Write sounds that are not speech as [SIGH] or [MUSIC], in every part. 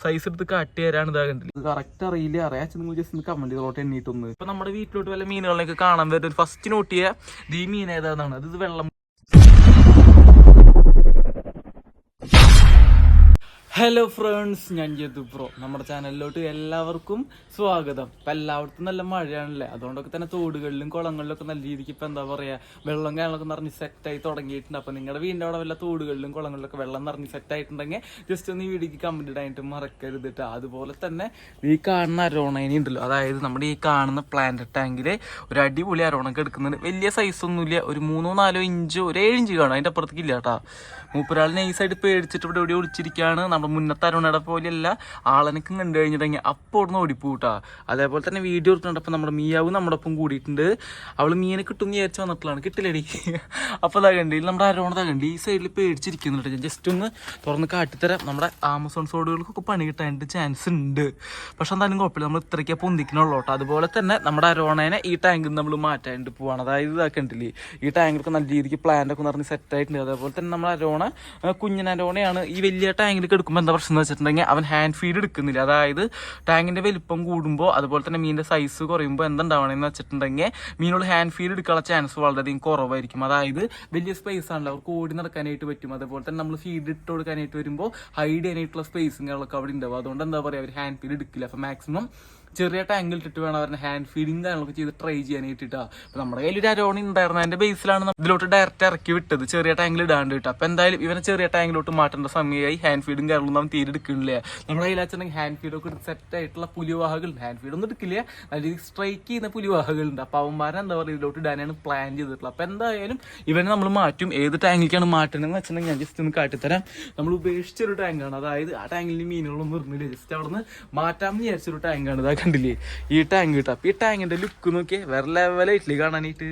Size എടുത്ത് കാട്ടി തരാണ് ഇതാ കണ്ടില്ല കറക്റ്റ് അറിയില്ല. അറിയാ. നിങ്ങൾ ജസ്റ്റ് ഒന്ന് കമന്റ് ചെയ്തോട്ടെ എണ്ണീട്ടൊന്ന് ഇപ്പൊ നമ്മുടെ വീട്ടിലോട്ട് വല്ല മീനുകളൊക്കെ കാണാൻ വരുന്നത് ഫസ്റ്റ് നോട്ട് ചെയ്യുക ഈ മീൻ ഏതാണെന്നാണ് അത് ഇത് വെള്ളം ഹലോ ഫ്രണ്ട്സ് ഞാൻ ജതു ബ്രോ നമ്മുടെ ചാനലിലോട്ട് എല്ലാവർക്കും സ്വാഗതം. ഇപ്പം എല്ലായിടത്തും നല്ല മഴയാണല്ലേ? അതുകൊണ്ടൊക്കെ തന്നെ തോടുകളിലും കുളങ്ങളിലൊക്കെ നല്ല രീതിക്ക് ഇപ്പം എന്താ പറയുക വെള്ളം കാര്യങ്ങളൊക്കെ നിറഞ്ഞ് സെറ്റായി തുടങ്ങിയിട്ടുണ്ട്. അപ്പം നിങ്ങളുടെ വീടിന്റെ അവിടെ വല്ല തോടുകളിലും കുളങ്ങളിലൊക്കെ വെള്ളം നിറഞ്ഞ് സെറ്റായിട്ടുണ്ടെങ്കിൽ ജസ്റ്റ് ഒന്ന് ഈ വീഡിയോക്ക് കമന്റ് ഇടാനായിട്ട് മറക്കരുത് കേട്ടോ അതുപോലെ തന്നെ ഈ കാണുന്ന അരോണേനി ഉണ്ടല്ലോ അതായത് നമ്മുടെ ഈ കാണുന്ന പ്ലാന്റ് ടാങ്കിൽ ഒരു അടിപൊളി അരോണൊക്കെ എടുക്കുന്നുണ്ട്. വലിയ സൈസ് ഒന്നുമില്ല ഒരു മൂന്നോ നാലോ ഇഞ്ചോ ഒരു ഏഴ് ഇഞ്ച് കാണും. അതിന്റെ അപ്പുറത്തേക്ക് ഇല്ല കേട്ടോ മൂപ്പരാൾ നൈസായിട്ട് പേടിച്ചിട്ട് ഇവിടെ എവിടെ ഒളിച്ചിരിക്കുകയാണ് നമ്മുടെ മുന്നത്തെ അരുണയുടെ പോലെയല്ല. ആളനക്കും കണ്ടു കഴിഞ്ഞിട്ടുണ്ടെങ്കിൽ അപ്പോൾ ഇവിടുന്ന് ഓടിപ്പോട്ടാ അതേപോലെ തന്നെ വീഡിയോ എടുത്തിട്ടുണ്ടപ്പോൾ നമ്മുടെ മീയാവും [LAUGHS] നമ്മുടെ ഒപ്പം കൂടിയിട്ടുണ്ട്. അവൾ മീനെ കിട്ടും വിചാരിച്ചു വന്നിട്ടുള്ളതാണ്. കിട്ടില്ലടി. അപ്പോൾ അതാ കണ്ടി നമ്മുടെ അരോണതാ കണ്ടി ഈ സൈഡിൽ പേടിച്ചിരിക്കുന്നുണ്ട് ജസ്റ്റ് ഒന്ന് തുറന്ന് കാട്ടിത്തരാം. നമ്മുടെ ആമസോൺ സോഡുകൾക്കൊക്കെ പണി കിട്ടാനായിട്ട് ചാൻസ് ഉണ്ട്. പക്ഷെ എന്തായാലും കുഴപ്പമില്ല. നമ്മൾ ഇത്രയ്ക്ക് പൊന്തിക്കണുള്ളൂ കേട്ടോ. അതുപോലെ തന്നെ നമ്മുടെ അരോണേനെ ഈ ടാങ്കിൽ നമ്മൾ മാറ്റാനായിട്ട് പോവാണ്. അതായത് ഇതാക്കണ്ടില്ലേ ഈ ടാങ്കിലൊക്കെ നല്ല രീതിക്ക് പ്ലാന്റ് ഒക്കെ നിറഞ്ഞ് സെറ്റ് ആയിട്ടുണ്ട്. അതേപോലെ തന്നെ നമ്മുടെ അരോണ കുഞ്ഞിനരോണയാണ് ഈ വലിയ ടാങ്കിൽ എടുക്കുമ്പോൾ എന്താ പ്രശ്നം എന്ന് വെച്ചിട്ടുണ്ടെങ്കിൽ അവൻ ഹാൻഡ് ഫീഡ് എടുക്കുന്നില്ല. അതായത് ടാങ്കിന്റെ വലിപ്പം കൂടുമ്പോൾ അതുപോലെ തന്നെ മീനിന്റെ സൈസ് കുറയുമ്പോൾ എന്തുണ്ടാവണമെന്ന് വെച്ചിട്ടുണ്ടെങ്കിൽ മീനോട് ഹാൻഡ് ഫീഡ് എടുക്കാനുള്ള ചാൻസ് വളരെയധികം കുറവായിരിക്കും. അതായത് വലിയ സ്പേസ് ആണല്ലോ. അവർക്ക് ഓടി നടക്കാനായിട്ട് പറ്റും. അതുപോലെ തന്നെ നമ്മൾ ഫീഡ് ഇട്ട് കൊടുക്കാനായിട്ട് വരുമ്പോൾ ഹൈഡ് ചെയ്യാനായിട്ടുള്ള സ്പേസും കാര്യങ്ങളൊക്കെ അവിടെ ഉണ്ടാവും. അതുകൊണ്ട് എന്താ പറയുക അവർ ഹാൻഡ് ഫീഡ് എടുക്കില്ല. അപ്പോൾ മാക്സിമം ചെറിയ ടാങ്കിൽ ഇട്ടിട്ട് വേണം അവരുടെ ഹാൻഡ് ഫീഡിങ് കാര്യങ്ങളൊക്കെ ചെയ്ത് ട്രൈ ചെയ്യാനായിട്ടാ അപ്പൊ നമ്മുടെ കയ്യിൽ ഒരു അരോണി ഉണ്ടായിരുന്നു. അതിന്റെ ബേസിലാണ് ഇതിലോട്ട് ഡയറക്റ്റ് ഇറക്കി വിട്ടത്. ചെറിയ ടാങ്കിൽ ഇടാണ്ട് വിട്ടു. അപ്പൊ എന്തായാലും ഇവനെ ചെറിയ ടാങ്കിലോട്ട് മാറ്റേണ്ട സമയമായി ഹാൻഡ് ഫീഡും കാര്യങ്ങളൊന്നും നമ്മൾ തീരെ എടുക്കണില്ല നമ്മുടെ വെച്ചിട്ടുണ്ടെങ്കിൽ ഹാൻഡ് ഫീഡൊക്കെ സെറ്റ് ആയിട്ടുള്ള പുലിവാഹകളുണ്ട് ഹാൻഡ് ഫീഡ് ഒന്നും എടുക്കില്ല. നല്ല രീതിയിൽ സ്ട്രൈക്ക് ചെയ്യുന്ന പുലിവാഹകളുണ്ട് അപ്പൊ അവന്മാരെ എന്താ പറയുക ഇതിലോട്ട് ഇടാനാണ് പ്ലാൻ ചെയ്തിട്ടുള്ളത്. അപ്പൊ എന്തായാലും ഇവനെ നമ്മൾ മാറ്റും. ഏത് ടാങ്കിലേക്കാണ് മാറ്റണമെന്ന് വെച്ചിട്ടുണ്ടെങ്കിൽ ഞാൻ ജസ്റ്റ് ഒന്ന് കാട്ടിത്തരാം. നമ്മൾ ഉപേക്ഷിച്ചൊരു ടാങ്കാണ് അതായത് ആ ടാങ്കിൽ മീനുകളൊന്നും ഇറങ്ങില്ല ജസ്റ്റ് അവിടെ നിന്ന് മാറ്റാമെന്ന് വിചാരിച്ചൊരു ടാങ്കാണ് കണ്ടില്ലേ? ഈ ടാങ്ക് കിട്ടാം അപ്പൊ ഈ ടാങ്കിന്റെ ലുക്ക് നോക്കിയേ വേറെ ലെവലായിട്ടില്ലേ കാണാനായിട്ട്?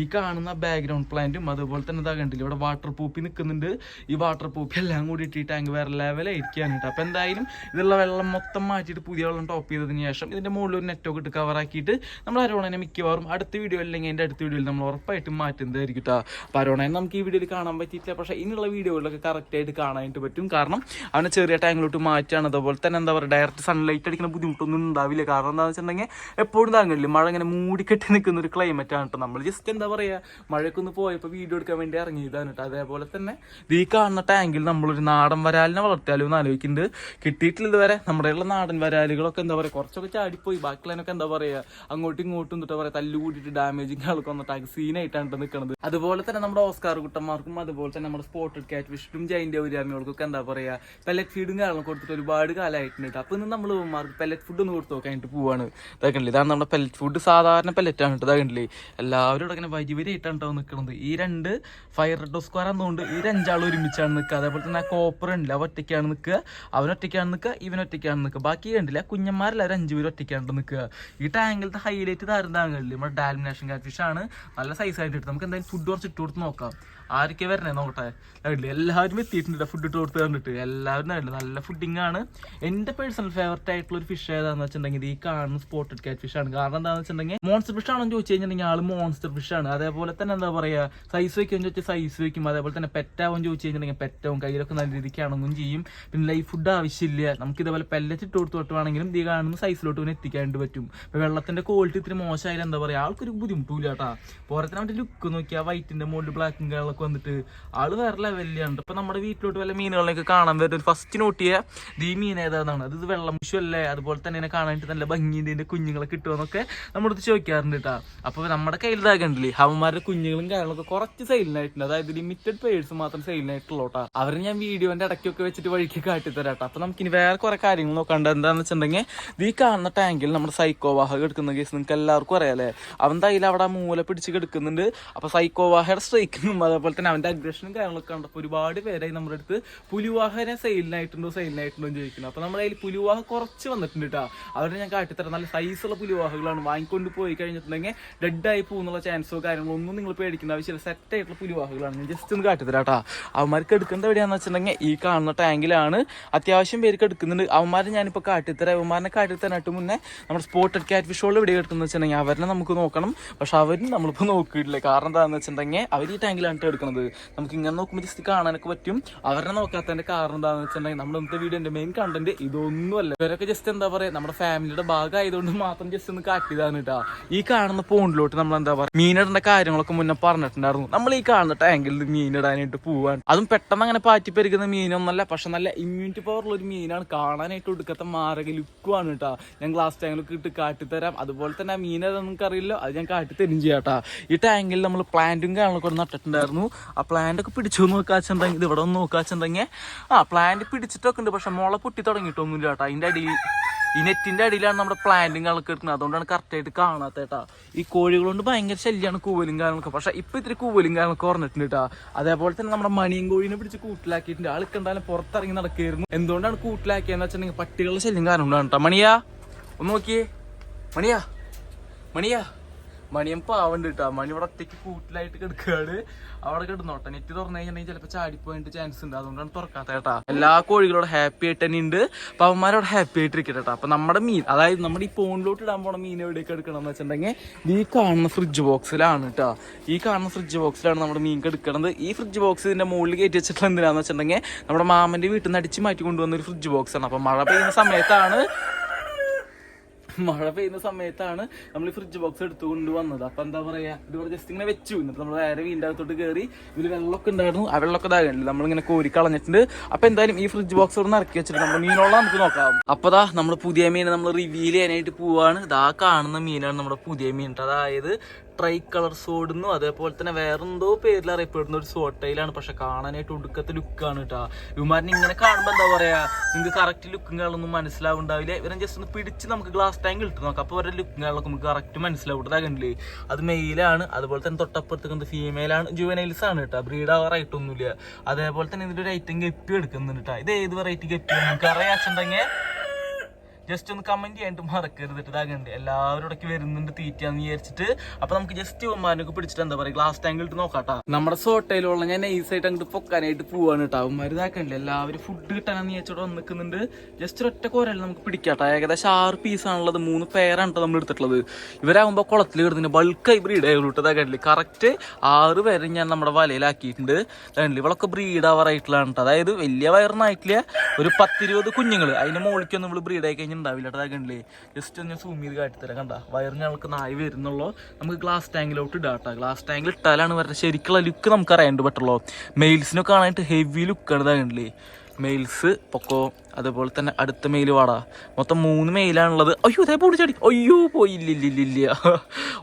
ഈ കാണുന്ന ബാക്ക്ഗ്രൗണ്ട് പ്ലാന്റും അതുപോലെ തന്നെ ഇതാ കണ്ടില്ലേ ഇവിടെ വാട്ടർ പൂപ്പി നിൽക്കുന്നുണ്ട് ഈ വാട്ടർ പൂപ്പി എല്ലാം കൂടിയിട്ട് ഈ ടാങ്ക് വേറെ ലെവലായിരിക്കാണ് കേട്ടോ. അപ്പൊ എന്തായാലും ഇതുള്ള വെള്ളം മൊത്തം മാറ്റിയിട്ട് പുതിയ വെള്ളം ടോപ്പ് ചെയ്തതിന് ശേഷം ഇതിന്റെ മുകളിൽ ഒരു നെറ്റൊക്കെ ഇട്ട് കവർ ആക്കിയിട്ട് നമ്മൾ അരോണനെ മിക്കവാറും അടുത്ത വീഡിയോ അല്ലെങ്കിൽ എന്റെ അടുത്ത വീഡിയോയിൽ നമ്മൾ ഉറപ്പായിട്ടും മാറ്റുന്നതായിരിക്കും കേട്ടോ. അപ്പൊ അരോണനെ നമുക്ക് ഈ വീഡിയോയിൽ കാണാൻ പറ്റിയിട്ടില്ല. പക്ഷേ ഇനിയുള്ള വീഡിയോകളിലൊക്കെ കറക്റ്റ് ആയിട്ട് കാണാനായിട്ട് പറ്റും. കാരണം അവനെ ചെറിയ ടാങ്കിലോട്ട് മാറ്റാണ് അതുപോലെ തന്നെ എന്താ പറയുക ഡയറക്റ്റ് സൺലൈറ്റ് അടിക്കുന്ന ബുദ്ധിമുട്ടൊന്നും ഉണ്ടാവില്ല. കാരണം എന്താണെന്ന് വെച്ചിട്ടുണ്ടെങ്കിൽ എപ്പോഴും താങ്ങില്ല മഴ ഇങ്ങനെ മൂടിക്കെട്ടി നിൽക്കുന്ന ഒരു ക്ലൈമറ്റ് ആണ് കേട്ടോ നമ്മൾ. ജസ്റ്റ് എന്താ പറയുക മഴയൊക്കെ ഒന്ന് പോയപ്പോൾ വീഡിയോ എടുക്കാൻ വേണ്ടി ഇറങ്ങിയതാണ് കേട്ടോ അതേപോലെ തന്നെ ഈ കാണുന്ന ടാങ്കിൽ നമ്മളൊരു നാടൻ വരാലിനെ വളർത്തിയാലും എന്ന് ആലോചിക്കുന്നുണ്ട്. കിട്ടിയിട്ടില്ല ഇതുവരെ നമ്മുടെ ഉള്ള നാടൻ വരാലുകളൊക്കെ എന്താ പറയുക കുറച്ചൊക്കെ ചാടിപ്പോയി. ബാക്കിയുള്ളതിനൊക്കെ എന്താ പറയുക അങ്ങോട്ടും ഇങ്ങോട്ടും എന്താ പറയുക തല്ലു കൂട്ടിയിട്ട് ഡാമേജിങ് ആൾക്ക് വന്നിട്ട് സീനായിട്ടാണ് നിൽക്കുന്നത് അതുപോലെ തന്നെ നമ്മുടെ ഓസ്കാർ കുട്ടന്മാർക്കും അതുപോലെ തന്നെ നമ്മുടെ സ്പോട്ടഡ് ക്യാറ്റ് ഫിഷിനും ജൈന്റെ ഔരാമികൾക്കൊക്കെ എന്താ പറയുക പെലറ്റ് ഫീഡും കാര്യങ്ങളും കൊടുത്തിട്ട് ഒരുപാട് കാലമായിട്ടുണ്ട് അപ്പോൾ ഇന്ന് നമ്മൾ മാർക്ക് പെല്ലറ്റ് ഫുഡ് ഒന്ന് കൊടുത്തു നോക്കാനായിട്ട് പോവാണ്. ഇതാക്കണ്ടില്ലേ ഇതാണ് നമ്മുടെ പെല്ലറ്റ് ഫുഡ് സാധാരണ പെല്ലറ്റാണ് കേട്ടോ. ഇതാകണ്ടില്ലേ എല്ലാവരും ഇവിടെ ഇങ്ങനെ വരി നിൽക്കുന്നത് ഈ രണ്ട് ഫയർ റെഡ് സ്ക്വയർ ആണെന്നുകൊണ്ട് ഈ രണ്ടാൾ ഒരുമിച്ചാണ് നിൽക്കുക. അതേപോലെ തന്നെ ആ കോപ്പർ ഉണ്ടല്ല അവ ഒറ്റയ്ക്കാണ് നിൽക്കുക. അവൻ ഒറ്റയ്ക്കാണ് നിൽക്കുക ഇവൻ ഒറ്റയ്ക്കാണ് നിൽക്കുക. ബാക്കി കണ്ടില്ല കുഞ്ഞന്മാരെല്ലാവരും അഞ്ചു പേര് ഒറ്റയ്ക്കാണ് നിൽക്കുക. ഈ ടാങ്കിലത്തെ ഹൈലൈറ്റ് താരം താങ്കളില്ലേ നമ്മുടെ ഡാൽമിനേഷൻ കാറ്റ്ഫിഷ് ആണ്. നല്ല സൈസ് ആയിട്ട് ഇട്ട് നമുക്ക് എന്തായാലും ഫുഡ് കുറച്ച് ഇട്ട് കൊടുത്ത് നോക്കാം. ആരൊക്കെ വരണേ നോക്കട്ടെ? കണ്ടില്ലേ എല്ലാവരും എത്തിയിട്ടുണ്ട് ഫുഡ് ഇട്ട് കൊടുത്ത് കണ്ടിട്ട്. എല്ലാവരും നല്ല ഫുഡിങ് ആണ്. എന്റെ പേഴ്സണൽ ഫേവററ്റ് ആയിട്ടുള്ള ഒരു ഫിഷ് ഏതാണെന്ന് വെച്ചിട്ടുണ്ടെങ്കിൽ കാണുന്ന സ്പോട്ടഡ് കാറ്റ് ഫിഷ് ആണ്. കാരണം എന്താണെന്ന് വെച്ചിട്ടുണ്ടെങ്കിൽ മോൺസ്റ്റർ ഫിഷ് ആണെന്ന് ചോദിച്ചു കഴിഞ്ഞിട്ടുണ്ടെങ്കിൽ ആൾ മോൺസ്റ്റർ ഫിഷ് ആണ്. അതേപോലെ തന്നെ എന്താ പറയുക സൈസ് വെക്കുമെന്ന് ചോദിച്ചാൽ സൈസ് വെക്കും. അതേപോലെ തന്നെ പെറ്റാവും ചോദിച്ചു കഴിഞ്ഞിട്ടുണ്ടെങ്കിൽ പെറ്റവും കയ്യിലൊക്കെ നല്ല രീതിക്ക് ആണെന്നും ചെയ്യും. പിന്നെ ലൈഫ് ഫുഡ് ആവശ്യമില്ല. നമുക്ക് ഇതേപോലെ പെല്ലറ്റ് ഇട്ട് കൊടുത്ത് തൊട്ടുവാണെങ്കിലും ഈ കാണുന്ന സൈസിലോട്ട് പിന്നെ എത്തിക്കാണ്ട് പറ്റും. ഇപ്പൊ വെള്ളത്തിന്റെ ക്വാളിറ്റി ഇത്തിരി മോശമായാലും എന്താ പറയുക ആൾക്കൊരു ബുദ്ധിമുട്ടില്ല കേട്ടാ പോരത്തിന് അവന്റെ ലുക്ക് നോക്കിയാൽ വൈറ്റിന്റെ മുകളിൽ ബ്ലാക്കും കളൊക്കെ വന്നിട്ട് ആൾ വേറെ ലെവലിലാണ് ഇപ്പൊ നമ്മുടെ വീട്ടിലോട്ട് വല്ല മീനുകളൊക്കെ കാണാൻ വരുന്നത് ഫസ്റ്റ് നോട്ട് ചെയ്യുക ഈ മീൻ ഏതാണ് അത് വെള്ളം വിഷുവല്ലേ അതുപോലെ തന്നെ കാണാനായിട്ട് നല്ല ഭംഗിയുണ്ട് ഇതിന്റെ കുഞ്ഞുങ്ങളെ കിട്ടുമെന്നൊക്കെ നമ്മുടെ അടുത്ത് ചോദിക്കാറുണ്ട് കേട്ടോ അപ്പൊ നമ്മുടെ കയ്യിൽ ഇതാകണ്ടില്ലേ അവന്മാരുടെ കുഞ്ഞുങ്ങളും കാര്യങ്ങളൊക്കെ കുറച്ച് സെയിലിനായിട്ടുണ്ട് അതായത് ലിമിറ്റഡ് പേഴ്സ് മാത്രം സെയിലിനായിട്ടുള്ളൂട്ടാ അവരെ ഞാൻ വീഡിയോന്റെ ഇടയ്ക്കൊക്കെ വെച്ചിട്ട് വഴിക്ക് കാട്ടിത്തരാട്ടോ അപ്പൊ അപ്പോൾ നമുക്കിനി വേറെ കുറെ കാര്യങ്ങൾ നോക്കണ്ട. എന്താണെന്ന് വെച്ചിട്ടുണ്ടെങ്കിൽ ഈ കാണുന്ന ടാങ്കിൽ നമ്മുടെ സൈക്കോവാഹ എടുക്കുന്ന കേസ് നിങ്ങൾക്ക് എല്ലാവർക്കും അറിയാലേ അവൻ തൈല അവിടെ മൂല പിടിച്ച് കിടക്കുന്നുണ്ട്. അപ്പൊ സൈക്കോവാഹയുടെ സ്ട്രൈക്കിനും അതേപോലെ തന്നെ അവന്റെ അഗ്രഷനും കാര്യങ്ങളൊക്കെ കണ്ടപ്പോൾ ഒരുപാട് പേരായി നമ്മുടെ അടുത്ത് പുലിവാഹനെ സെയിലിനായിട്ടുണ്ടോ സെയിലിനായിട്ടുണ്ടോ എന്ന് ചോദിക്കുന്നു. അപ്പൊ നമ്മുടെ കയ്യിൽ പുലിവാഹ കുറച്ച് വന്നിട്ടുണ്ട് കേട്ടോ അവരെ ഞാൻ കാട്ടിത്തരാം. നല്ല സൈസുള്ള പുലിവാഹകളാണ് വാങ്ങിക്കൊണ്ട് പോയി കഴിഞ്ഞിട്ടുണ്ടെങ്കിൽ ആയി പോകുന്നുള്ള ചാൻസോ കാര്യങ്ങളോ ഒന്നും നിങ്ങൾ പേടിക്കുന്ന ആവശ്യമില്ല സെറ്റ് ആയിട്ടുള്ള പുലിവാഹകളാണ്. ഞാൻ ജസ്റ്റ് ഒന്ന് കാട്ടിത്തരാം കേട്ടോ അവന്മാർക്ക് എടുക്കേണ്ട എവിടെയാണെന്ന് വെച്ചിട്ടുണ്ടെങ്കിൽ ഈ കാണുന്ന ടാങ്കിലാണ് അത്യാവശ്യം പേർക്ക് എടുക്കുന്നുണ്ട്. അവന്മാരെ ഞാനിപ്പോൾ കാട്ടിത്തരാം. അവന്മാരെ കാട്ടിത്തരാനായിട്ട് മുന്നേ നമ്മുടെ സ്പോട്ടഡ് ക്യാറ്റ് ഫിഷോളിൽ ഇവിടെ എടുക്കുന്നത് വെച്ചിട്ടുണ്ടെങ്കിൽ അവരെ നമുക്ക് നോക്കണം. പക്ഷെ അവരും നമ്മളിപ്പോൾ നോക്കിയിട്ടില്ല. കാരണം എന്താണെന്ന് വെച്ചിട്ടുണ്ടെങ്കിൽ അവർ ഈ ടാങ്കിലാണ് എടുക്കുന്നത്. നമുക്ക് ഇങ്ങനെ നോക്കുമ്പോൾ ജസ്റ്റ് കാണാനൊക്കെ പറ്റും. അവരെ നോക്കാത്തതിന്റെ കാരണം എന്താണെന്ന് വെച്ചിട്ടുണ്ടെങ്കിൽ നമ്മുടെ ഇന്നത്തെ വീഡിയോന്റെ മെയിൻ കണ്ടന്റ് ഇതൊന്നുമല്ല. ഇവരൊക്കെ ജസ്റ്റ് എന്താ പറയുക നമ്മുടെ ഫാമിലിയുടെ ഭാഗമായതുകൊണ്ട് മാത്രം ജസ്റ്റ് ഒന്ന് കാട്ടിയതാണ് കേട്ടോ ഈ കാണുന്ന പോണ്ടിലോട്ട് നമ്മൾ എന്താ പറയുക മീനിടേണ്ട കാര്യങ്ങളൊക്കെ മുന്നേ പറഞ്ഞിട്ടുണ്ടായിരുന്നു. നമ്മൾ ഈ കാണുന്ന ടാങ്കിൽ മീനിടാനായിട്ട് പോവാണ്. അതും പെട്ടെന്ന് അങ്ങനെ പാറ്റി പെരുകുന്ന മീനൊന്നല്ല പക്ഷെ നല്ല ഇമ്മ്യൂണിറ്റി പവർ ഉള്ള ഒരു മീനാണ്. കാണാനായിട്ട് ഒടുക്കത്തെ മാരക ലുക്കുമാണ് കേട്ടോ ഞാൻ ഗ്ലാസ് ടാങ്കിലൊക്കെ ഇട്ട് കാട്ടിത്തരാം. അതുപോലെ തന്നെ ആ നിങ്ങൾക്ക് അറിയില്ല അത് ഞാൻ കാട്ടിത്തരും ചെയ്യാട്ടാ ഈ ടാങ്കിൽ നമ്മൾ പ്ലാന്റും കാണാനൊക്കെ ഇവിടെ നട്ടിട്ടുണ്ടായിരുന്നു. ആ പ്ലാന്റ് ഒക്കെ പിടിച്ചു നോക്കാച്ചുണ്ടെങ്കിൽ ഇത് ഇവിടെ ഒന്ന് നോക്കാച്ചുണ്ടെങ്കിൽ ആ പ്ലാന്റ് പിടിച്ചിട്ടൊക്കെ ഉണ്ട് പക്ഷെ മുള പൊട്ടി തുടങ്ങിയിട്ടൊന്നുമില്ല കേട്ടോ അതിന്റെ അടിയിൽ ഈ നെറ്റിന്റെ അടിയിലാണ് നമ്മുടെ പ്ലാന്റും കളൊക്കെ എടുക്കുന്നത്. അതുകൊണ്ടാണ് കറക്റ്റ് ആയിട്ട് കാണാത്ത കേട്ടാ. ഈ കോഴികൾ കൊണ്ട് ഭയങ്കര ശല്യമാണ് കൂവലും കാര്യങ്ങളൊക്കെ. പക്ഷെ ഇപ്പൊ ഇത്തിരി കൂവലും കാര്യങ്ങളൊക്കെ കുറഞ്ഞിട്ടുണ്ട് കേട്ടാ. അതേപോലെ തന്നെ നമ്മുടെ മണിയും കോഴിനെ പിടിച്ച് കൂട്ടിലാക്കിയിട്ടുണ്ട്. ആൾക്ക് എന്തായാലും പുറത്തിറങ്ങി നടക്കുകയായിരുന്നു. എന്തുകൊണ്ടാണ് കൂട്ടിലാക്കിയെന്ന് വെച്ചിട്ടുണ്ടെങ്കിൽ പട്ടികളുടെ ശല്യം കാരണം കൊണ്ടാണ് കേട്ടോ. മണിയാ ഒന്ന് നോക്കിയേ. മണിയാ മണിയാ. മണിയൻ പാവണ്ട് കിട്ടാ മണി ഇവിടെ ഒറ്റയ്ക്ക് കൂട്ടിലായിട്ട് കിടക്കുകയാണ് അവിടെ കിടന്നോട്ടെ നെറ്റ് തുറന്നു കഴിഞ്ഞിട്ടുണ്ടെങ്കിൽ ചിലപ്പോൾ ചാടിപ്പോയിട്ട് ചാൻസ് ഉണ്ട്. അതുകൊണ്ടാണ് തുറക്കാത്ത കേട്ടാ എല്ലാ കോഴികളോട് ഹാപ്പി ആയിട്ട് തന്നെ ഉണ്ട്. അപ്പൊ അവന്മാരോട് ഹാപ്പി ആയിട്ട് ഇരിക്കട്ടെ കേട്ടോ അപ്പൊ നമ്മുടെ മീൻ അതായത് നമ്മുടെ ഈ പോണിലോട്ട് ഇടാൻ പോണ മീൻ എവിടേക്ക് എടുക്കണം എന്ന് വെച്ചിട്ടുണ്ടെങ്കിൽ ഈ കാണുന്ന ഫ്രിഡ്ജ് ബോക്സിലാണ് കേട്ടോ ഈ കാണുന്ന ഫ്രിഡ്ജ് ബോക്സിലാണ് നമ്മുടെ മീൻ എടുക്കുന്നത് ഈ ഫ്രിഡ്ജ് ബോക്സ് ഇതിന്റെ മുകളിൽ കയറ്റി വെച്ചിട്ടുള്ള എന്തിനാന്ന് വെച്ചിട്ടുണ്ടെങ്കിൽ നമ്മുടെ മാമന്റെ വീട്ടിൽ നിന്ന് അടിച്ച് മാറ്റി കൊണ്ടുവന്ന ഒരു ഫ്രിഡ്ജ് ബോക്സ് ആണ്. അപ്പൊ മഴ പെയ്യുന്ന സമയത്താണ് മഴ പെയ്യുന്ന സമയത്താണ് നമ്മൾ ഈ ഫ്രിഡ്ജ് ബോക്സ് എടുത്തു കൊണ്ടുവന്നത്. അപ്പൊ എന്താ പറയാ? ഇതുപോലെ ജസ്റ്റ് ഇങ്ങനെ വെച്ചു. എന്നിട്ട് നമ്മൾ വേറെ വീടിന്റെ അകത്തോട്ട് കയറി ഇതിൽ വെള്ളമൊക്കെ ഉണ്ടായിരുന്നു. ആ വെള്ളമൊക്കെ ഇതാകുന്നുണ്ട് നമ്മളിങ്ങനെ കോരി കളഞ്ഞിട്ടുണ്ട്. അപ്പൊ എന്തായാലും ഈ ഫ്രിഡ്ജ് ബോക്സ് ഇവിടെ ഇറക്കി വെച്ചിട്ട് നമ്മൾ മീനോളം നമുക്ക് നോക്കാം. അപ്പൊ ദാ നമ്മൾ പുതിയ മീൻ നമ്മൾ റിവീൽ ചെയ്യാനായിട്ട് പോവാണ്. ഇതാ കാണുന്ന മീനാണ് നമ്മുടെ പുതിയ മീൻ അതായത് ട്രൈ കളർ സോഡെന്നും അതേപോലെ തന്നെ വേറെന്തോ പേരിൽ അറിയപ്പെടുന്ന ഒരു സോട്ടയിലാണ്. പക്ഷെ കാണാനായിട്ട് ഒടുക്കത്തെ ലുക്കാണ് കേട്ടോ ഇവന്മാരിനെ ഇങ്ങനെ കാണുമ്പോൾ എന്താ പറയാ? നിങ്ങൾക്ക് കറക്റ്റ് ലുക്കും കാണൊന്നും മനസ്സിലാവുണ്ടാവില്ല. ഇവരെ ജസ്റ്റ് ഒന്ന് പിടിച്ച് നമുക്ക് ഗ്ലാസ് ടാങ്ക് ഇട്ട് നോക്കാം. അപ്പോൾ അവരുടെ ലുക്കും കാണൊക്കെ നമുക്ക് കറക്റ്റ് മനസ്സിലാവും ഇതാകണ്ടില്ലേ അത് മെയിലാണ് അതുപോലെ തന്നെ തൊട്ടപ്പുറത്തേക്ക് ഫീമെയിലാണ് ജുവനൈൽസ് ആണ്. കേട്ടോ ബ്രീഡ് ആവാറായിട്ടൊന്നുമില്ല അതേപോലെ തന്നെ ഇതിന്റെ ഒരു ഐറ്റം ഗപ്പി എടുക്കുന്നുണ്ട് കേട്ടോ ഇത് ഏത് വെറൈറ്റി ഗപ്പി നിങ്ങൾക്ക് അറിയാച്ചുണ്ടെങ്കിൽ ജസ്റ്റ് ഒന്ന് കമന്റ് ചെയ്യാനായിട്ട് മറക്കരുത് ഇതാകണ്ട് എല്ലാവരും ഇടയ്ക്ക് വരുന്നുണ്ട് തീറ്റാന്ന് വിചാരിച്ചിട്ട്. അപ്പൊ നമുക്ക് ജസ്റ്റ് ഉമ്മാനൊക്കെ പിടിച്ചിട്ട് എന്താ പറയുക ഗ്ലാസ് ടാങ്കിൽ ഇട്ട് നോക്കാട്ടാ. നമ്മുടെ സോട്ടയിലുള്ള ഞാൻ നൈസായിട്ട് അങ്ങോട്ട് പൊക്കാനായിട്ട് പോവാണ് കേട്ടോ ഉമ്മാര് ഇതാക്കണ്ടേ എല്ലാവരും ഫുഡ് കിട്ടാനെന്ന് വിചാരിച്ചോടെ നിൽക്കുന്നുണ്ട് ജസ്റ്റ് ഒറ്റ കോരല്ല നമുക്ക് പിടിക്കാട്ടോ. ഏകദേശം ആറ് പീസ് ആണുള്ളത്. മൂന്ന് പേരാണ് കേട്ടോ നമ്മൾ എടുത്തിട്ടുള്ളത്. ഇവരാകുമ്പോൾ കുളത്തിൽ കിടന്നിട്ട് ബൾക്കായി ബ്രീഡ് ആയിട്ട് ഇതാകണ്ടില്ലേ കറക്റ്റ് ആറ് പേരെ ഞാൻ നമ്മുടെ വലയിലാക്കിയിട്ടുണ്ട്. കണ്ടില്ല ഇവളൊക്കെ ബ്രീഡ് ആവാറായിട്ടുള്ളതാണ് കേട്ടോ അതായത് വലിയ വയറൊന്നായിട്ടില്ല ഒരു പത്തിരുപത് കുഞ്ഞുങ്ങൾ അതിന് മുകളിലേക്ക് നമ്മൾ ബ്രീഡ് ആയി ഉണ്ടാവില്ല കേട്ടോ കണ്ടില്ലേ? ജസ്റ്റ് ഒന്ന് സൂം ചെയ്ത് കാട്ടിത്തരാം കണ്ട? വയറിന് ഞങ്ങൾക്ക് നായി വരുന്നുള്ളൂ. നമുക്ക് ഗ്ലാസ് ടാങ്കിലോട്ട് ഇടാം കേട്ടോ. ഗ്ലാസ് ടാങ്കിൽ ഇട്ടാലാണ് വരുന്നത് ശരിക്കുള്ള ലുക്ക് നമുക്ക് അറിയാണ്ട് പറ്റുള്ളൂ. മെയിൽസിനൊക്കെ ആണായിട്ട് ഹെവി ലുക്കാണ് ഇതാ കണ്ടില്ലേ? മെയിൽസ് പൊക്കോ അതുപോലെ തന്നെ അടുത്ത മെയിൽ വാടാ. മൊത്തം മൂന്ന് മെയിലാണുള്ളത് അയ്യോ അതേ പൊടിച്ചടി അയ്യോ പോയില്ലില്ലില്ല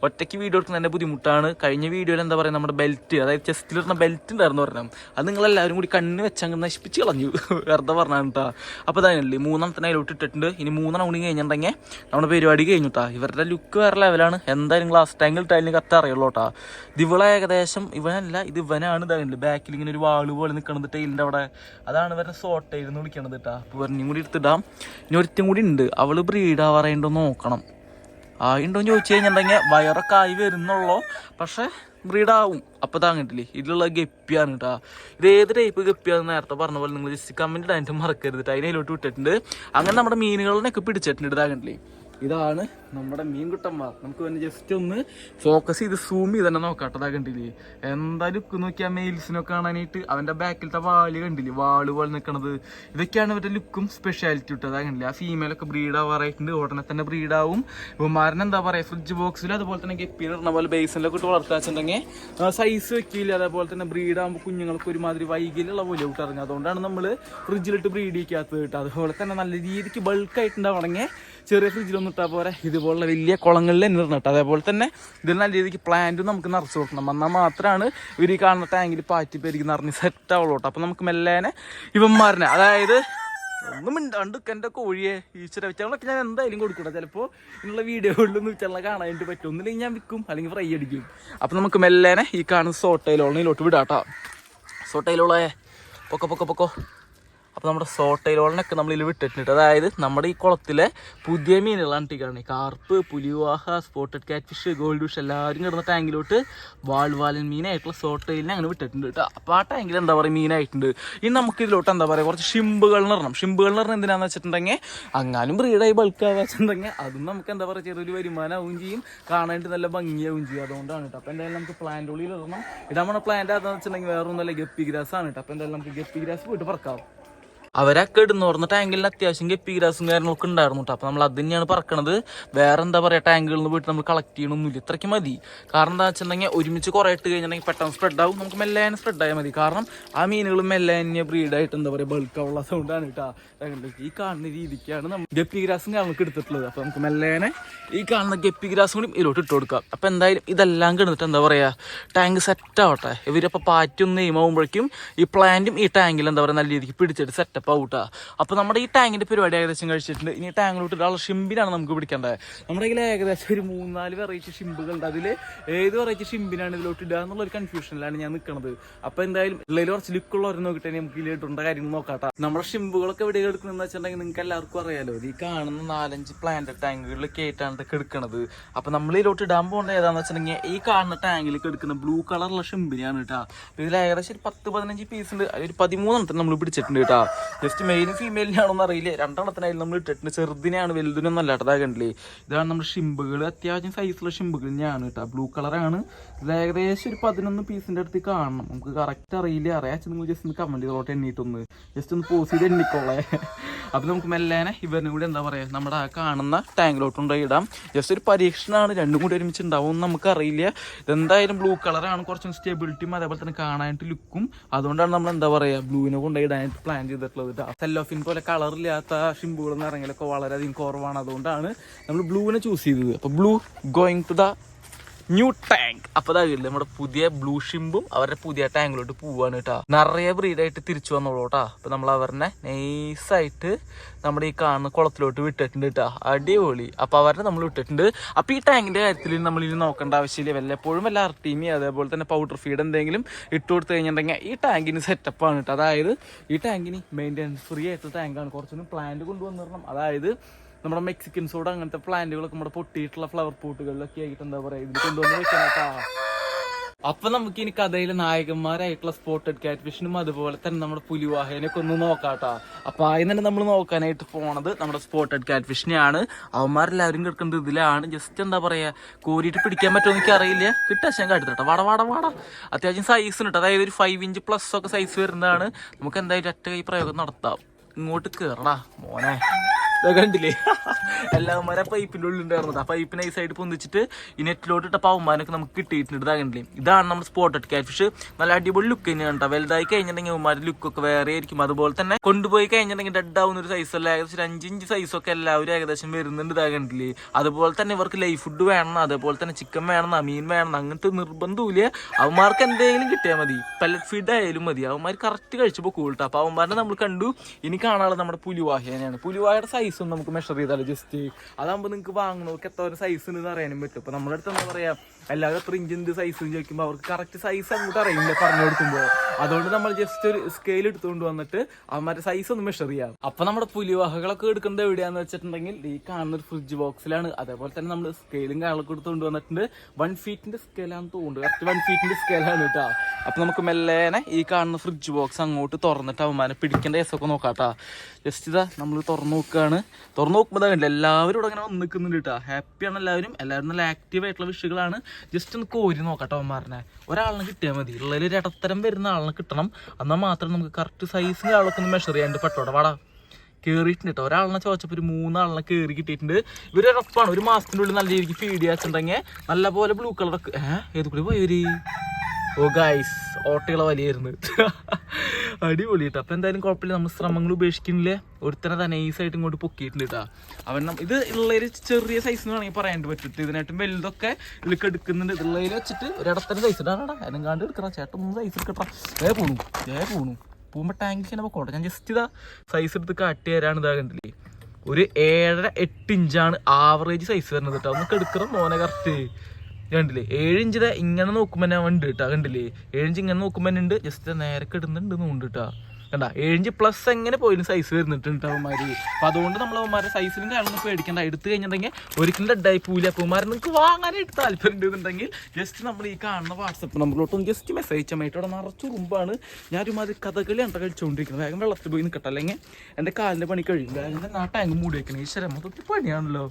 ഒറ്റയ്ക്ക് വീഡിയോ എടുക്കുന്ന തന്നെ ബുദ്ധിമുട്ടാണ് കഴിഞ്ഞ വീഡിയോയിൽ എന്താ പറയുക നമ്മുടെ ബെൽറ്റ് അതായത് ചെസ്റ്റിലിടുന്ന ബെൽറ്റ് ഉണ്ടായിരുന്നു പറഞ്ഞാൽ അത് നിങ്ങളെല്ലാവരും കൂടി കണ്ണ് വെച്ചങ്ങ് നശിപ്പിച്ച് കളഞ്ഞു വെറുതെ പറഞ്ഞാണ് കേട്ടോ അപ്പോൾ അതല്ലേ മൂന്നെണ്ണത്തിന് അതിലോട്ട് ഇട്ടിട്ടുണ്ട് ഇനി മൂന്നെണ്ണം കൂടി കഴിഞ്ഞിട്ടുണ്ടെങ്കിൽ നമ്മുടെ പരിപാടി കഴിഞ്ഞു കേട്ടോ ഇവരുടെ ലുക്ക് വേറെ ലെവലാണ് എന്തായാലും ഗ്ലാസ് ടാങ്കിൽ ടൈലിന് കറക്റ്റ് അറിയുള്ളൂ കേട്ടോ ഇത് ഇവളെ ഏകദേശം ഇവനല്ല ഇത് ഇവനാണ് ഇതാകണ്ടത് ബാക്കിൽ ഇങ്ങനെ ഒരു വാൾ പോലെ നിൽക്കണത് ടൈലിന്റെ അവിടെ അതാണ് ഇവരുടെ സോട്ടയിൽ നിന്ന് വിളിക്കണത് കേട്ടോ ഇവരെയും കൂടി എടുത്തിടാം. ഇനി ഒരുത്തും കൂടി ഉണ്ട്. അവൾ ബ്രീഡ് ആവാറുണ്ടോ നോക്കണം. ആ ഉണ്ടോന്ന് ചോദിച്ചു കഴിഞ്ഞിട്ടുണ്ടെങ്കിൽ വയറൊക്കെ ആയി വരുന്നുള്ളൂ. പക്ഷെ ബ്രീഡാവും അപ്പോൾ താങ്ങിട്ടില്ലേ ഇതിലുള്ള ഗപ്പിയാണ് കേട്ടോ ഇത് ഏത് ടൈപ്പ് ഗപ്പിയാണെന്ന് നേരത്തെ പറഞ്ഞ പോലെ നിങ്ങൾ ജസ്റ്റ് കമന്റ് ഇടാനായിട്ട് മറക്കരുത് അതിനെ അതിനതിലോട്ട് വിട്ടിട്ടുണ്ട്. അങ്ങനെ നമ്മുടെ മീനുകളിനൊക്കെ പിടിച്ചിട്ടുണ്ട്. ഇതാകണ്ടില്ലേ ഇതാണ് നമ്മുടെ മീൻകുട്ടന്മാർ നമുക്ക് വേണ്ടി ജസ്റ്റ് ഒന്ന് ഫോക്കസ് ചെയ്ത് സൂം ചെയ്ത് തന്നെ നോക്കാം കേട്ടതാ കണ്ടില്ലേ? എന്താ ലുക്ക് നോക്കിയാൽ മെയിൽസിനൊക്കെ കാണാനായിട്ട് അവന്റെ ബാക്കിലത്തെ വാൽ കണ്ടില്ലേ? വാൾ പോലെ നിൽക്കണത് ഇതൊക്കെയാണ് ഇവരുടെ ലുക്കും സ്പെഷ്യാലിറ്റി ഇട്ടത് അതാ കണ്ടില്ലേ? ആ ഫീമെയിലൊക്കെ ബ്രീഡ് ആവാറായിട്ടുണ്ട്. ഉടനെ തന്നെ ബ്രീഡ് ആവും. ഇവന്മാരനെ എന്താ പറയുക ഫ്രിഡ്ജ് ബോക്സിൽ അതുപോലെ തന്നെ ഗപ്പിയിൽ ഇടുന്ന പോലെ ബേസിലൊക്കെ ഇട്ട് വളർത്താച്ചിട്ടുണ്ടെങ്കിൽ സൈസ് വെക്കില്ല. അതേപോലെ തന്നെ ബ്രീഡ് ആകുമ്പോൾ കുഞ്ഞുങ്ങൾക്ക് ഒരുമാതിരി വൈകിലുള്ള പോലെ വിട്ട് ഇറങ്ങുക. അതുകൊണ്ടാണ് നമ്മൾ ഫ്രിഡ്ജിലിട്ട് ബ്രീഡ് ചെയ്യിക്കാത്തത് കേട്ടോ അതുപോലെ തന്നെ നല്ല രീതിക്ക് ബൾക്കായിട്ടുണ്ടാവണമെങ്കിൽ ചെറിയ ഫ്രിഡ്ജിലൊന്നും ഇട്ടാൽ പോരെ. ഇതുപോലുള്ള വലിയ കുളങ്ങളിൽ തന്നെ അതേപോലെ തന്നെ ഇതിൽ നല്ല രീതിക്ക് പ്ലാന്റും നമുക്ക് നിറച്ച് കൊടുക്കണം. എന്നാൽ മാത്രമാണ് ഇവർ ഈ കാണുന്ന ടാങ്കിൽ പാറ്റി പെരുകി നിറഞ്ഞ് സെറ്റ് ആവുള്ളൂ കേട്ടോ. അപ്പം നമുക്ക് മെല്ലേനെ ഇവന്മാരനെ അതായത് ഒന്നും മിണ്ടാണ്ട് എന്റെ കോഴിയെ. ഈശ്വര വെച്ചാളൊക്കെ ഞാൻ എന്തായാലും കൊടുക്കണം ചിലപ്പോൾ ഇന്നുള്ള വീഡിയോകളിലൊന്നും വെച്ചാൽ കാണാനായിട്ട് പറ്റും. ഒന്നില്ലെങ്കിൽ ഞാൻ വിൽക്കും അല്ലെങ്കിൽ ഫ്രൈ അടിക്കും. അപ്പം നമുക്ക് മെല്ലേനെ ഈ കാണുന്ന സോട്ടയിലോളിലോട്ട് വിടാം കേട്ടോ. സോട്ടയിലോളേ പൊക്കോ പൊക്കോ പൊക്കോ. അപ്പോൾ നമ്മുടെ സോട്ടയിലോളനൊക്കെ നമ്മൾ ഇതിൽ വിട്ടിട്ടുണ്ട്. അതായത് നമ്മുടെ ഈ കുളത്തിലെ പുതിയ മീനുകളാണ് ഇട്ടിക്കാണ് carp പുലിവാഹ spotted cat fish gold fish എല്ലാവരും കിടന്ന ടാങ്കിലോട്ട് വാൾവാലൻ മീനായിട്ടുള്ള സോട്ടയിലിനെ അങ്ങനെ വിട്ടിട്ടുണ്ട് കേട്ടോ. അപ്പോൾ ആ ടാങ്കിൽ എന്താ പറയുക മീനായിട്ടുണ്ട്. ഇനി നമുക്ക് ഇതിലോട്ട് എന്താ പറയുക? കുറച്ച് ഷിമ്പുകൾ ഇടണം ഷിമ്പുകൾ ഇടണം എന്തിനാന്ന് വെച്ചിട്ടുണ്ടെങ്കിൽ അങ്ങാനും ബ്രീഡായി ബൾക്ക് വെച്ചിട്ടുണ്ടെങ്കിൽ അതും നമുക്ക് എന്താ പറയുക ചെറിയൊരു വരുമാനമാവും ചെയ്യും. കാണാനായിട്ട് നല്ല ഭംഗിയാവും ചെയ്യും. അതുകൊണ്ടാണ് കേട്ടോ. അപ്പോൾ എന്തായാലും നമുക്ക് പ്ലാന്റ് ഉള്ളിൽ ഇടണം. ഇടാൻ പ്ലാന്റ് അതെന്ന് വെച്ചിട്ടുണ്ടെങ്കിൽ വേറെ അല്ല ഗപ്പി ഗ്രാസ് ആണ് കേട്ടോ. അപ്പോൾ എന്തായാലും നമുക്ക് ഗപ്പി ഗ്രാസ് പോയിട്ട് പറക്കാം. ഇടുന്നു പറഞ്ഞ ടാങ്കിൽ അത്യാവശ്യം ഗപ്പി ഗ്രാസും കാര്യങ്ങളൊക്കെ ഉണ്ടായിരുന്നു കേട്ടോ അപ്പോൾ നമ്മൾ അത് തന്നെയാണ് പറക്കണത്. വേറെ എന്താ പറയുക ടാങ്കുകളിൽ നിന്ന് പോയിട്ട് നമ്മൾ കളക്ട് ചെയ്യണമൊന്നുമില്ല ഇത്രയ്ക്ക് മതി. കാരണം എന്താ വെച്ചിട്ടുണ്ടെങ്കിൽ ഒരുമിച്ച് കുറേ ഇട്ട് കഴിഞ്ഞിട്ടുണ്ടെങ്കിൽ പെട്ടെന്ന് സ്പ്രെഡ് ആവും. നമുക്ക് മെല്ലെ സ്പ്രെഡ് ആയാൽ മതി. കാരണം ആ മീനുകൾ മെല്ലെ തന്നെ ബ്രീഡായിട്ട് എന്താ പറയുക ബൾക്ക് ഉള്ള സൗണ്ടാണ് കേട്ടോ ഈ കാണുന്ന രീതിക്കാണ് നമ്മൾ ഗപ്പി ഗ്രാസും കാര്യങ്ങളൊക്കെ എടുത്തിട്ടുള്ളത്. അപ്പോൾ നമുക്ക് മെല്ലേനെ ഈ കാണുന്ന ഗപ്പി ഗ്രാസും കൂടി ഇതിലോട്ട് ഇട്ട് കൊടുക്കാം. അപ്പോൾ എന്തായാലും ഇതെല്ലാം കിടന്നിട്ട് എന്താ പറയുക ടാങ്ക് സെറ്റ് ആവട്ടെ. ഇവരപ്പോൾ പാറ്റൊന്ന് നെയ്മാകുമ്പോഴേക്കും ഈ പ്ലാന്റും ഈ ടാങ്കിൽ എന്താ പറയുക നല്ല രീതിക്ക് പിടിച്ചിട്ട് സെറ്റപ്പ് ഔട്ട് അപ്പോൾ നമ്മുടെ ഈ ടാങ്കിന്റെ പരിപാടി ഏകദേശം കഴിച്ചിട്ടുണ്ട്. ഇനി ടാങ്കിലോട്ട് ഇടാനുള്ള ഷിമ്പിനാണ് നമുക്ക് പിടിക്കേണ്ടത്. നമ്മുടെ കയ്യിൽ ഏകദേശം ഒരു മൂന്നാൽ വെറൈറ്റി ഷിമ്പുകളുണ്ട് അതിൽ ഏത് വെറൈറ്റി ഷിമ്പിനാണ് ഇതിലോട്ട് ഇടുക എന്നുള്ള ഒരു കൺഫ്യൂഷനിലാണ് ഞാൻ നിൽക്കുന്നത് അപ്പോൾ എന്തായാലും ഉള്ളതിൽ കുറച്ച് ലുക്കുള്ളവരെ നോക്കിയിട്ട് നമുക്ക് ഇതിലിട്ടുണ്ട കാര്യങ്ങൾ നോക്കാട്ടാ. നമ്മുടെ ഷിമ്പുകളൊക്കെ എവിടെ എടുക്കണമെന്ന് വെച്ചിട്ടുണ്ടെങ്കിൽ നിങ്ങൾക്ക് എല്ലാവർക്കും അറിയാലോ. ഈ കാണുന്ന നാലഞ്ച് പ്ലാന്റ് ടാങ്കുകളിലൊക്കെ ഇതൊക്കെ എടുക്കണത് അപ്പോൾ നമ്മൾ ഇതിലോട്ട് ഇടാൻ പോകേണ്ടത് ഏതാണെന്ന് വെച്ചിട്ടുണ്ടെങ്കിൽ ഈ കാണുന്ന ടാങ്കിലേക്ക് എടുക്കുന്ന ബ്ലൂ കളറുള്ള ഷിമ്പിനാണ് കേട്ടോ. ഇതിൽ ഏകദേശം ഒരു പത്ത് പതിനഞ്ച് പീസ് ഉണ്ട്. അതിൽ പതിമൂന്നെണ്ണത്തിന് നമ്മൾ പിടിച്ചിട്ടുണ്ട് കേട്ടോ. ജസ്റ്റ് മെയിലും ഫീമെയിലിനാണോന്ന് അറിയില്ല. രണ്ടെണ്ണത്തിനായാലും നമ്മൾ ഇട്ടിട്ടുണ്ട്. ചെറുതിനെയാണ് വലുതിനൊന്നും അല്ല കേട്ടോ കണ്ടില്ലേ? ഇതാണ് നമ്മുടെ ഷിമ്പുകൾ അത്യാവശ്യം സൈസുള്ള ഷിമ്പുകൾ തന്നെയാണ് കേട്ടോ. ബ്ലൂ കളറാണ് ഇത് ഏകദേശം ഒരു പതിനൊന്ന് പീസിന്റെ അടുത്ത് കാണണം. നമുക്ക് കറക്റ്റ് അറിയില്ല. അറിയാച്ച നിങ്ങൾ ജസ്റ്റ് ഒന്ന് കമന്റ് ചെയ്തോട്ടെ എണ്ണീട്ടൊന്ന്. ജസ്റ്റ് ഒന്ന് പോസ് ചെയ്ത് എണ്ണിക്കോളെ. അപ്പോൾ നമുക്ക് മെല്ലേനെ ഇവരിനും കൂടി എന്താ പറയുക നമ്മുടെ ആ കാണുന്ന ടാങ്കിലോട്ട് കൊണ്ടുപോയി ഇടാം. ജസ്റ്റ് ഒരു പരീക്ഷണമാണ് രണ്ടും കൂടി ഒരുമിച്ച് ഉണ്ടാവും നമുക്കറിയില്ല ഇതെന്തായാലും ബ്ലൂ കളറാണ് കുറച്ചും സ്റ്റെബിലിറ്റിയും അതേപോലെ തന്നെ കാണാനായിട്ട് ലുക്കും അതുകൊണ്ടാണ് നമ്മൾ എന്താ പറയുക ബ്ലൂവിനെ കൊണ്ടുപോയി ഇടാനായിട്ട് പ്ലാൻ ചെയ്തിട്ടുള്ളത്. കേട്ടോ സെല്ലോഫിൻ പോലെ കളറില്ലാത്ത ഷിമ്പുകൾ എന്ന് ഇറങ്ങലൊക്കെ വളരെയധികം കുറവാണ്. അതുകൊണ്ടാണ് നമ്മൾ ബ്ലൂവിനെ ചൂസ് ചെയ്തത്. അപ്പോൾ blue going to the new tank. അപ്പൊ അതാകില്ല നമ്മുടെ പുതിയ ബ്ലൂ ഷിമ്പും അവരുടെ പുതിയ ടാങ്കിലോട്ട് പോവാണ് കേട്ടോ. നിറയെ ബ്രീഡായിട്ട് തിരിച്ചു വന്നോളൂ കേട്ടോ. അപ്പൊ നമ്മൾ അവരെ നൈസായിട്ട് നമ്മുടെ ഈ കാണുന്ന കുളത്തിലോട്ട് വിട്ടിട്ടുണ്ട് കേട്ടോ. അടിപൊളി. അപ്പൊ അവരെ നമ്മൾ വിട്ടിട്ടുണ്ട്. അപ്പൊ ഈ ടാങ്കിന്റെ കാര്യത്തിൽ നമ്മൾ ഇനി നോക്കേണ്ട ആവശ്യമില്ല. വല്ലപ്പോഴും വല്ല അർട്ടീമി അതേപോലെ തന്നെ പൗഡർ ഫീഡ് എന്തെങ്കിലും ഇട്ട് കൊടുത്തു കഴിഞ്ഞിട്ടുണ്ടെങ്കിൽ ഈ ടാങ്കിന് ആണ് കേട്ടോ. അതായത് ഈ ടാങ്കിന് മെയിന്റെനൻസ് ഫ്രീ ആയിട്ടുള്ള ടാങ്കാണ്. കുറച്ചൊന്നും പ്ലാന്റ് കൊണ്ടുവന്നിരണം അതായത് നമ്മുടെ മെക്സിക്കൻ സോഡ അങ്ങനത്തെ പ്ലാന്റുകളൊക്കെ നമ്മുടെ പൊട്ടിയിട്ടുള്ള ഫ്ലവർ പോട്ടുകളിലൊക്കെ ആയിട്ട് എന്താ പറയാ ഇത് കൊണ്ടുവന്ന് വെക്കാനൊക്കെ അപ്പൊ നമുക്ക് ഇനി കഥയിലെ നായകന്മാരായിട്ടുള്ള സ്പോട്ടഡ് കാറ്റ് ഫിഷിനും അതുപോലെ തന്നെ നമ്മുടെ പുലിവാഹേനൊക്കെ ഒന്ന് നോക്കാട്ടാ അപ്പൊ ആദ്യം തന്നെ നമ്മൾ നോക്കാനായിട്ട് പോണത് നമ്മുടെ സ്പോട്ടഡ് കാറ്റ് ഫിഷിനെയാണ് അവന്മാരെല്ലാവരും കിടക്കുന്നത് ഇതിലാണ്. ജസ്റ്റ് എന്താ പറയാ കോരിയിട്ട് പിടിക്കാൻ പറ്റുമോ എനിക്ക് അറിയില്ല കിട്ടാ ഞാൻ കാട്ടുത്തട്ടോ വട വട വട. അത്യാവശ്യം സൈസ് ഉണ്ട് അതായത് ഒരു ഫൈവ് ഇഞ്ച് പ്ലസ് ഒക്കെ സൈസ് വരുന്നതാണ്. നമുക്ക് എന്തായാലും ഒറ്റ കൈ പ്രയോഗം നടത്താം. ഇങ്ങോട്ട് കേറടാ മോനെ. കണ്ടില്ലേ? എല്ലാവന്മാരെ പൈപ്പിന്റെ ഉള്ളിൽ ഉണ്ടായിരുന്നത് ആ പൈപ്പിനെ ഈ സൈഡിൽ പൊന്നിച്ചിട്ട് ഈ നെറ്റിലോട്ട് ഇട്ട നമുക്ക് കിട്ടിയിട്ടുണ്ട്. ഇതാ കണ്ടില്ലേ? ഇതാണ് നമ്മുടെ സ്പോട്ടഡ് ക്യാറ്റ്ഫിഷ് നല്ല അടിപൊളി ലുക്ക് തന്നെയാണ് കേട്ടോ. വലുതായി കഴിഞ്ഞിട്ടുണ്ടെങ്കിൽ ലുക്കൊക്കെ വേറെ ആയിരിക്കും. അതുപോലെ തന്നെ കൊണ്ടുപോയി കഴിഞ്ഞിട്ടുണ്ടെങ്കിൽ ഡെഡ് ആവുന്ന ഒരു സൈസ് അല്ല. ഏകദേശം ഒരു അഞ്ചിഞ്ച് സൈസൊക്കെ എല്ലാവരും ഏകദേശം വരുന്നുണ്ട് ഇതാ കണ്ടില്ലേ? അതുപോലെ തന്നെ ഇവർക്ക് ലൈഫ് ഫുഡ് വേണം. അതേപോലെ തന്നെ ചിക്കൻ വേണം മീൻ വേണം. അങ്ങനത്തെ നിർബന്ധമില്ല അവന്മാർക്ക് എന്തെങ്കിലും കിട്ടിയാൽ മതി. പല്ലറ്റ് ഫീഡ് ആയാലും മതി. അവന്മാർ കറക്റ്റ് കഴിച്ചപ്പോൾ കൂൾട്ടോ അപ്പോൾ അവന്മാരെ നമ്മൾ കണ്ടു. ഇനി കാണാനുള്ളത് നമ്മുടെ പുലിവാഹേനെയാണ് പുലിവാഹയുടെ സൈസ് ഒന്ന് നമുക്ക് മെഷർ ചെയ്താലോ? ജസ്റ്റ് അതാകുമ്പോൾ നിങ്ങൾക്ക് വാങ്ങണവർക്ക് എത്ര സൈസ് ഉണ്ട് അറിയാനും പറ്റും. അപ്പോൾ നമ്മുടെ അടുത്ത് എന്താ പറയാ എല്ലാവരും എത്ര ഇഞ്ചിന്റെ സൈസ് ചോദിക്കുമ്പോൾ അവർക്ക് കറക്റ്റ് സൈസ് അങ്ങോട്ട് അറിയില്ല പറഞ്ഞു കൊടുക്കുമ്പോൾ അതുകൊണ്ട് നമ്മൾ ജസ്റ്റ് ഒരു സ്കെയിൽ എടുത്തുകൊണ്ട് വന്നിട്ട് അവന്മാരുടെ സൈസ് ഒന്ന് മെഷർ ചെയ്യാം. അപ്പൊ നമ്മുടെ പുലിവാഹകളൊക്കെ എടുക്കുന്നത് എവിടെയാന്ന് വെച്ചിട്ടുണ്ടെങ്കിൽ ഈ കാണുന്ന ഒരു ഫ്രിഡ്ജ് ബോക്സിലാണ് അതേപോലെ തന്നെ നമ്മൾ സ്കെയിലും കാര്യങ്ങളൊക്കെ എടുത്തുകൊണ്ട് വന്നിട്ടുണ്ട്. വൺ ഫീറ്റിന്റെ സ്കെയിലാണെന്ന് തോന്നുന്നു. കറക്റ്റ് വൺ ഫീറ്റിന്റെ സ്കെയിലാണ് കേട്ടോ. അപ്പൊ നമുക്ക് മെല്ലേനെ ഈ കാണുന്ന ഫ്രിഡ്ജ് ബോക്സ് അങ്ങോട്ട് തുറന്നിട്ട് അവന്മാരെ പിടിക്കേണ്ട കേസൊക്കെ കേട്ടോ. ജസ്റ്റ് ഇതാ നമ്മൾ തുറന്നു നോക്കുകയാണ് തുറന്നു നോക്കുമ്പോൾ കണ്ടില്ല എല്ലാവരും ഇവിടെ അങ്ങനെ വന്ന് നിൽക്കുന്നുണ്ട് കേട്ടോ. ഹാപ്പിയാണ് എല്ലാവരും. എല്ലാവരും നല്ല ആക്റ്റീവ് ആയിട്ടുള്ള വിഷുകളാണ് ജസ്റ്റ് ഒന്ന് കോരി നോക്കട്ടോ അവന്മാരനെ. ഒരാളിനെ കിട്ടിയാൽ മതി. ഉള്ളതിൽ ഒരു ഇടത്തരം വരുന്ന ആളിനെ കിട്ടണം. എന്നാൽ മാത്രം നമുക്ക് കറക്റ്റ് സൈസിന്റെ ആളൊക്കെ ഒന്ന് മെഷർ ചെയ്യാണ്ട് പെട്ടോടെ. വാടാ. കയറിയിട്ടുണ്ട് കേട്ടോ. ഒരാളിനെ ചോദിച്ചപ്പോൾ ഒരു മൂന്നാളിനെ കയറി കിട്ടിയിട്ടുണ്ട്. ഇവർ ഉറപ്പാണ്. ഒരു മാസത്തിന്റെ ഉള്ളിൽ നല്ല രീതിക്ക് ഫീഡ് ചെയ്യാച്ചിട്ടുണ്ടെങ്കിൽ നല്ല പോലെ ബ്ലൂ കളറൊക്കെ ഏഹ് ഏത് കൂടി പോയി ഒരു ഓ ഗൈസ് ഓട്ടകളെ വലിയായിരുന്നു. അടിപൊളി കേട്ടോ അപ്പം എന്തായാലും കുഴപ്പമില്ല. നമ്മൾ ശ്രമങ്ങൾ ഉപേക്ഷിക്കുന്നില്ലേ? ഒരുത്തനെ തന്നെ നൈസായിട്ട് ഇങ്ങോട്ട് പൊക്കിയിട്ടുണ്ട് കേട്ടോ അവൻ ഇത് ഉള്ളൊരു ചെറിയ സൈസ് എന്ന് വേണമെങ്കിൽ പറയാൻ പറ്റും. ഇതിനായിട്ടും വലുതൊക്കെ ഇതിലേക്ക് എടുക്കുന്നുണ്ട് ഇതുള്ളതിൽ വെച്ചിട്ട് ഒരിടത്തന്നെ സൈസ് ഇടാടാ അതിനെങ്കാണ്ട് എടുക്കണം. ചേട്ടൻ മൂന്ന് സൈസ് എടുക്കട്ടാ. വേ പോണു. വേ പോണു. പോകുമ്പോൾ ടാങ്കിൽ തന്നെ പൊക്കോട്ടെ. ഞാൻ ജസ്റ്റ് ഇതാ സൈസ് എടുത്ത് കാട്ടി തരാണ് ഇതാ കണ്ടില്ലേ ഒരു ഏഴര എട്ട് ഇഞ്ചാണ് ആവറേജ് സൈസ് വരുന്നത് കേട്ടോ നമുക്ക് എടുക്കണം മോനെ കറക്റ്റ് കണ്ടില്ലേ? ഏഴ് ഇഞ്ച് ദാ ഇങ്ങനെ നോക്കുമ്പോൾ ഞാൻ ഉണ്ട് കേട്ടോ കണ്ടില്ലേ? ഏഴ് ഇഞ്ച് ഇങ്ങനെ നോക്കുമ്പോൾ ഉണ്ട്. ജസ്റ്റ് നേരെ കിടുന്നുണ്ട് നോണ്ട് കേട്ടോ കണ്ട ഏഴ് പ്ലസ് എങ്ങനെ പോയാലും സൈസ് വരുന്നിട്ടുണ്ട് അവന്മാര്? അപ്പൊ അതുകൊണ്ട് നമ്മൾ അവന്മാരെ സൈസിലും കാര്യങ്ങളൊന്നും പേടിക്കണ്ട. എടുത്തു കഴിഞ്ഞിട്ടുണ്ടെങ്കിൽ ഒരിക്കലും ഡെഡായി പോയില്ല അപ്പോൾ അവന്മാരെ നിങ്ങൾക്ക് വാങ്ങാനായിട്ട് താല്പര്യം ഉണ്ടെന്നുണ്ടെങ്കിൽ ജസ്റ്റ് നമ്മൾ ഈ കാണുന്ന വാട്സപ്പ് നമ്പറിലോട്ടും ജസ്റ്റ് മെസ്സേജ് അയച്ചാൽ ഇവിടെ നിറച്ച് ഉറുമ്പാണ്. ഞാൻ ഒരുമാതിരി കഥകളി അണ്ട കഴിച്ചുകൊണ്ടിരിക്കുന്നത് വേഗം വെള്ളത്തിൽ പോയി നിൽക്കട്ടെ അല്ലെങ്കിൽ എന്റെ കാലിന്റെ പണി കഴിയും. കാലിന്റെ ആ ടാങ്ക് മൂടി വെക്കണേ. ഈ ശരം മൊത്തത്തിൽ പണിയാണല്ലോ.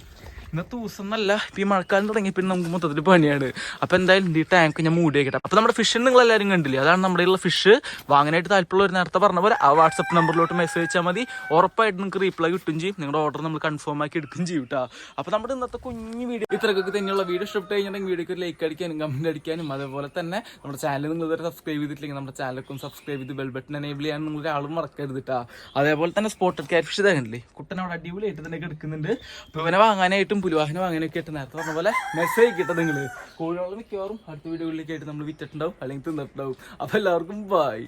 ഇന്നത്തെ ദിവസം ഇപ്പം ഈ മഴക്കാലം തുടങ്ങി പിന്നെ നമുക്ക് മൊത്തത്തിൽ പണിയാണ്. അപ്പോൾ എന്തായാലും ഈ ടാങ്ക് ഞാൻ മൂടി വെക്കട്ടെ. അപ്പോൾ നമ്മുടെ ഫിഷ് നിങ്ങൾ എല്ലാവരും കണ്ടില്ലേ? അതാണ് നമ്മുടെ ഉള്ള ഫിഷ് വാങ്ങാനായിട്ട് താല്പര്യമുള്ള ഒരു നേരത്തെ പറഞ്ഞ പോലെ ആ വാട്സപ്പ് നമ്പറിലോട്ട് മെസ്സേജ് അയച്ചാൽ മതി. ഉറപ്പായിട്ട് നിങ്ങൾക്ക് റീപ്ലൈ കിട്ടും ചെയ്യും. നിങ്ങളുടെ ഓർഡർ നമ്മൾ കൺഫേം ആക്കി എടുക്കും ചെയ്യും കേട്ടോ അപ്പോൾ നമ്മുടെ ഇന്നത്തെ കുഞ്ഞു വീഡിയോ ഇത്രയൊക്കെ തന്നെയുള്ള. വീഡിയോ ഇഷ്ടപ്പെട്ട് കഴിഞ്ഞിട്ടുണ്ടെങ്കിൽ വീഡിയോക്ക് ഒരു ലൈക്ക് അടിക്കാനും കമന്റ് അടിക്കാനും അതേപോലെ തന്നെ നമ്മുടെ ചാനൽ നിങ്ങൾ ഇതുവരെ സബ്സ്ക്രൈബ് ചെയ്തിട്ടില്ലെങ്കിൽ നമ്മുടെ ചാനലൊക്കെ സബ്സ്ക്രൈബ് ചെയ്ത് ബെൽ ബട്ടൺ എനേബിൾ ചെയ്യാൻ നിങ്ങൾ ഒരാളും മറക്കരുത് കേട്ടോ അതേപോലെ തന്നെ സ്പോട്ടഡ് ക്യാറ്റ് ഫിഷ് ഇതാകണ്ടില്ലേ കുട്ടൻ അവിടെ അടിപൊളിയായിട്ട് തന്നെ എടുക്കുന്നുണ്ട്. അപ്പോൾ ഇവനെ വാങ്ങാനായിട്ടും പുലുവാഹനം വാങ്ങാനൊക്കെ ആയിട്ട് നേരത്തെ പറഞ്ഞ പോലെ മെസ്സേജ് കിട്ടും നിങ്ങൾ കോഴികളെ മിക്കവാറും അടുത്ത വീഡിയോകളിലേക്ക് ആയിട്ട് നമ്മൾ വിറ്റിട്ടുണ്ടാവും. അല്ലെങ്കിൽ തിന്നിട്ടുണ്ടാവും. അപ്പോൾ എല്ലാവർക്കും ബൈ